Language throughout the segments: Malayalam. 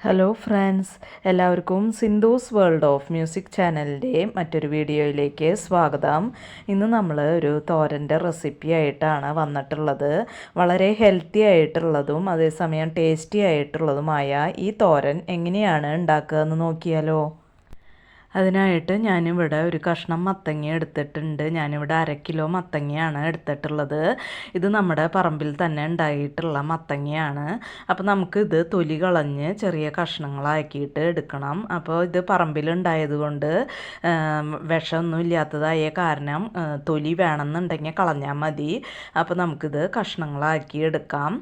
ഹലോ ഫ്രണ്ട്സ് എല്ലാവർക്കും സിന്ധൂസ് വേൾഡ് ഓഫ് മ്യൂസിക് ചാനലിന്റെ മറ്റൊരു വീഡിയോയിലേക്ക് സ്വാഗതം. ഇന്ന് നമ്മൾ ഒരു തോരന്റെ റെസിപ്പി ആയിട്ടാണ് വന്നിട്ടുള്ളത്. വളരെ ഹെൽത്തി ആയിട്ടുള്ളതും അതേസമയം ടേസ്റ്റി ആയിട്ടുള്ളതുമായ ഈ തോരൻ എങ്ങനെയാണ് ഉണ്ടാക്കുക എന്ന് നോക്കിയാലോ? അതിനായിട്ട് ഞാനിവിടെ ഒരു കഷ്ണം മത്തങ്ങ എടുത്തിട്ടുണ്ട്. ഞാനിവിടെ അര കിലോ മത്തങ്ങയാണ് എടുത്തിട്ടുള്ളത്. ഇത് നമ്മുടെ പറമ്പിൽ തന്നെ ഉണ്ടായിട്ടുള്ള മത്തങ്ങയാണ്. അപ്പോൾ നമുക്ക് ഇത് തൊലി കളഞ്ഞ് ചെറിയ കഷ്ണങ്ങളാക്കിയിട്ട് എടുക്കണം. അപ്പോൾ ഇത് പറമ്പിലുണ്ടായതുകൊണ്ട് വിഷമൊന്നും ഇല്ലാത്തതായ കാരണം തൊലി വേണമെന്നുണ്ടെങ്കിൽ കളഞ്ഞാൽ മതി. അപ്പോൾ നമുക്കിത് കഷ്ണങ്ങളാക്കി എടുക്കാം.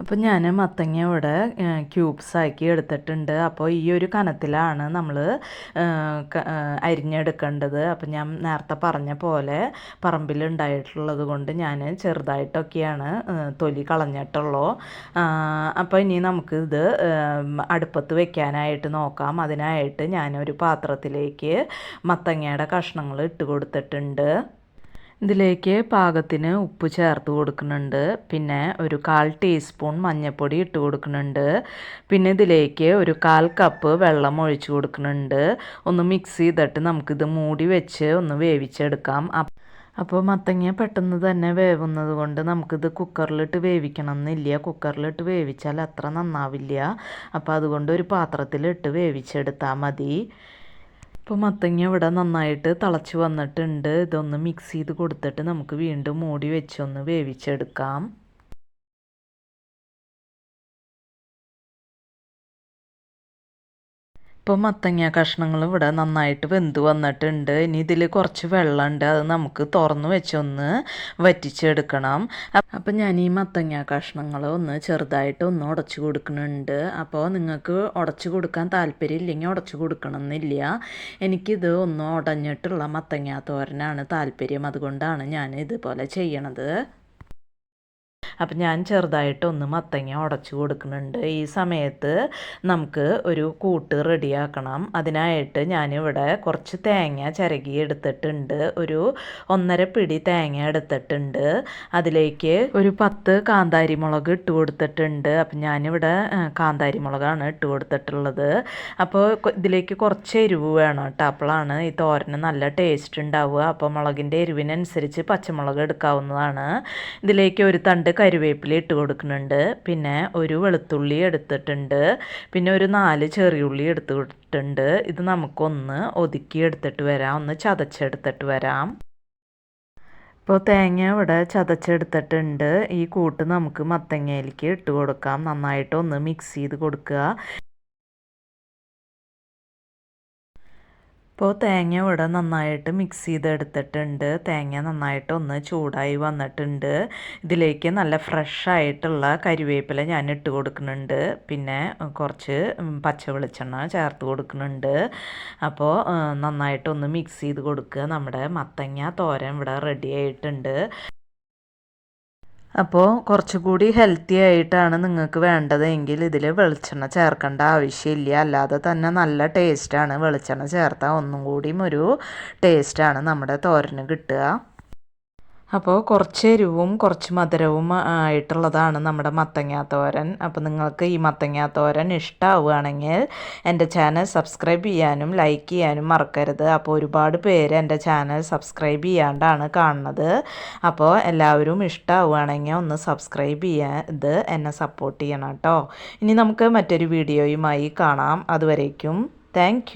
അപ്പോൾ ഞാൻ മത്തങ്ങ ഇവിടെ ക്യൂബ്സ് ആക്കി എടുത്തിട്ടുണ്ട്. അപ്പോൾ ഈ ഒരു കനത്തിലാണ് നമ്മൾ അരിഞ്ഞെടുക്കേണ്ടത്. അപ്പോൾ ഞാൻ നേരത്തെ പറഞ്ഞ പോലെ പറമ്പിലുണ്ടായിട്ടുള്ളത് കൊണ്ട് ഞാൻ ചെറുതായിട്ടൊക്കെയാണ് തൊലി കളഞ്ഞിട്ടുള്ളൂ. അപ്പോൾ ഇനി നമുക്ക് ഇത് അടുപ്പത്ത് വെക്കാനായിട്ട് നോക്കാം. അതിനായിട്ട് ഞാനൊരു പാത്രത്തിലേക്ക് മത്തങ്ങയുടെ കഷ്ണങ്ങൾ ഇട്ട് കൊടുത്തിട്ടുണ്ട്. ഇതിലേക്ക് പാകത്തിന് ഉപ്പ് ചേർത്ത് കൊടുക്കുന്നുണ്ട്. പിന്നെ ഒരു കാൽ ടീസ്പൂൺ മഞ്ഞൾപ്പൊടി ഇട്ട് കൊടുക്കുന്നുണ്ട്. പിന്നെ ഇതിലേക്ക് ഒരു കാൽ കപ്പ് വെള്ളം ഒഴിച്ച് കൊടുക്കുന്നുണ്ട്. ഒന്ന് മിക്സ് ചെയ്തിട്ട് നമുക്കിത് മൂടി വെച്ച് ഒന്ന് വേവിച്ചെടുക്കാം. അപ്പോൾ മത്തങ്ങ പെട്ടെന്ന് തന്നെ വേവുന്നത് കൊണ്ട് നമുക്കിത് കുക്കറിലിട്ട് വേവിക്കണം എന്നില്ല കുക്കറിലിട്ട് വേവിച്ചാൽ അത്ര നന്നാവില്ല. അപ്പോൾ അതുകൊണ്ട് ഒരു പാത്രത്തിലിട്ട് വേവിച്ചെടുത്താൽ മതി. ഇപ്പോൾ മത്തങ്ങ ഇവിടെ നന്നായിട്ട് തിളച്ച് വന്നിട്ടുണ്ട്. ഇതൊന്ന് മിക്സ് ചെയ്ത് കൊടുത്തിട്ട് നമുക്ക് വീണ്ടും മൂടി വെച്ചൊന്ന് വേവിച്ചെടുക്കാം. ഇപ്പോൾ മത്തങ്ങ കഷ്ണങ്ങൾ ഇവിടെ നന്നായിട്ട് വെന്ത് വന്നിട്ടുണ്ട്. ഇനി ഇതിൽ കുറച്ച് വെള്ളമുണ്ട്. അത് നമുക്ക് തുറന്ന് വെച്ചൊന്ന് വറ്റിച്ചെടുക്കണം. അപ്പം ഞാൻ ഈ മത്തങ്ങ കഷ്ണങ്ങൾ ഒന്ന് ചെറുതായിട്ട് ഒന്ന് ഉടച്ചു കൊടുക്കുന്നുണ്ട്. അപ്പോൾ നിങ്ങൾക്ക് ഉടച്ചു കൊടുക്കാൻ താല്പര്യം ഇല്ലെങ്കിൽ ഉടച്ചു കൊടുക്കണമെന്നില്ല. എനിക്കിത് ഒന്ന് ഉടഞ്ഞിട്ടുള്ള മത്തങ്ങ തോരനാണ് താല്പര്യം. അതുകൊണ്ടാണ് ഞാൻ ഇതുപോലെ ചെയ്യണത്. അപ്പം ഞാൻ ചെറുതായിട്ടൊന്ന് മത്തങ്ങ ഉടച്ചു കൊടുക്കുന്നുണ്ട്. ഈ സമയത്ത് നമുക്ക് ഒരു കൂട്ട് റെഡിയാക്കണം. അതിനായിട്ട് ഞാനിവിടെ കുറച്ച് തേങ്ങ ചിരകി എടുത്തിട്ടുണ്ട്. ഒരു ഒന്നര പിടി തേങ്ങ എടുത്തിട്ടുണ്ട്. അതിലേക്ക് ഒരു പത്ത് കാന്താരി മുളക് ഇട്ട് കൊടുത്തിട്ടുണ്ട്. അപ്പം ഞാനിവിടെ കാന്താരി മുളകാണ് ഇട്ട് കൊടുത്തിട്ടുള്ളത്. അപ്പോൾ ഇതിലേക്ക് കുറച്ച് എരിവ് വേണം കേട്ടോ. അപ്പോഴാണ് ഈ തോരന് നല്ല ടേസ്റ്റ് ഉണ്ടാവുക. അപ്പോൾ മുളകിന്റെ എരിവിനനുസരിച്ച് പച്ചമുളക് എടുക്കാവുന്നതാണ്. ഇതിലേക്ക് ഒരു തണ്ട് കരിവേപ്പില ഇട്ട് കൊടുക്കുന്നുണ്ട്. പിന്നെ ഒരു വെളുത്തുള്ളി എടുത്തിട്ടുണ്ട്. പിന്നെ ഒരു നാല് ചെറിയുള്ളി കൊടുത്തിട്ടുണ്ട്. ഇത് നമുക്കൊന്ന് ഒതുക്കി എടുത്തിട്ട് വരാം. ഒന്ന് ചതച്ചെടുത്തിട്ട് വരാം. ഇപ്പോൾ തേങ്ങ ഇവിടെ ചതച്ചെടുത്തിട്ടുണ്ട്. ഈ കൂട്ട് നമുക്ക് മത്തങ്ങയിലേക്ക് ഇട്ട് കൊടുക്കാം. നന്നായിട്ടൊന്ന് മിക്സ് ചെയ്ത് കൊടുക്കുക. ഇപ്പോൾ തേങ്ങ ഇവിടെ നന്നായിട്ട് മിക്സ് ചെയ്തെടുത്തിട്ടുണ്ട്. തേങ്ങ നന്നായിട്ട് ഒന്ന് ചൂടായി വന്നിട്ടുണ്ട്. ഇതിലേക്ക് നല്ല ഫ്രഷ് ആയിട്ടുള്ള കരിവേപ്പില ഞാൻ ഇട്ട് കൊടുക്കുന്നുണ്ട്. പിന്നെ കുറച്ച് പച്ച വെളിച്ചെണ്ണ ചേർത്ത് കൊടുക്കുന്നുണ്ട്. അപ്പോൾ നന്നായിട്ടൊന്ന് മിക്സ് ചെയ്ത് കൊടുക്കുക. നമ്മുടെ മത്തങ്ങ തോരൻ ഇവിടെ റെഡി ആയിട്ടുണ്ട്. അപ്പോൾ കുറച്ചുകൂടി ഹെൽത്തി ആയിട്ടാണ് നിങ്ങൾക്ക് വേണ്ടതെങ്കിൽ ഇതിൽ വെളിച്ചെണ്ണ ചേർക്കേണ്ട ആവശ്യമില്ല. അല്ലാതെ തന്നെ നല്ല ടേസ്റ്റാണ് വെളിച്ചെണ്ണ ചേർത്താൽ ഒന്നും കൂടിയും ഒരു ടേസ്റ്റാണ് നമ്മുടെ തോരന് കിട്ടുക. അപ്പോൾ കുറച്ച് എരിവും കുറച്ച് മധുരവും ആയിട്ടുള്ളതാണ് നമ്മുടെ മത്തങ്ങാത്തോരൻ. അപ്പോൾ നിങ്ങൾക്ക് ഈ മത്തങ്ങാത്തോരൻ ഇഷ്ടമാവുകയാണെങ്കിൽ എന്റെ ചാനൽ സബ്സ്ക്രൈബ് ചെയ്യാനും ലൈക്ക് ചെയ്യാനും മറക്കരുത്. അപ്പോൾ ഒരുപാട് പേര് എന്റെ ചാനൽ സബ്സ്ക്രൈബ് ചെയ്യാണ്ടാണ് കാണുന്നത്. അപ്പോൾ എല്ലാവരും ഇഷ്ടമാവുകയാണെങ്കിൽ ഒന്ന് സബ്സ്ക്രൈബ് ചെയ്യാൻ ഇത് എന്നെ സപ്പോർട്ട് ചെയ്യണം കേട്ടോ. ഇനി നമുക്ക് മറ്റൊരു വീഡിയോയുമായി കാണാം. അതുവരേക്കും താങ്ക്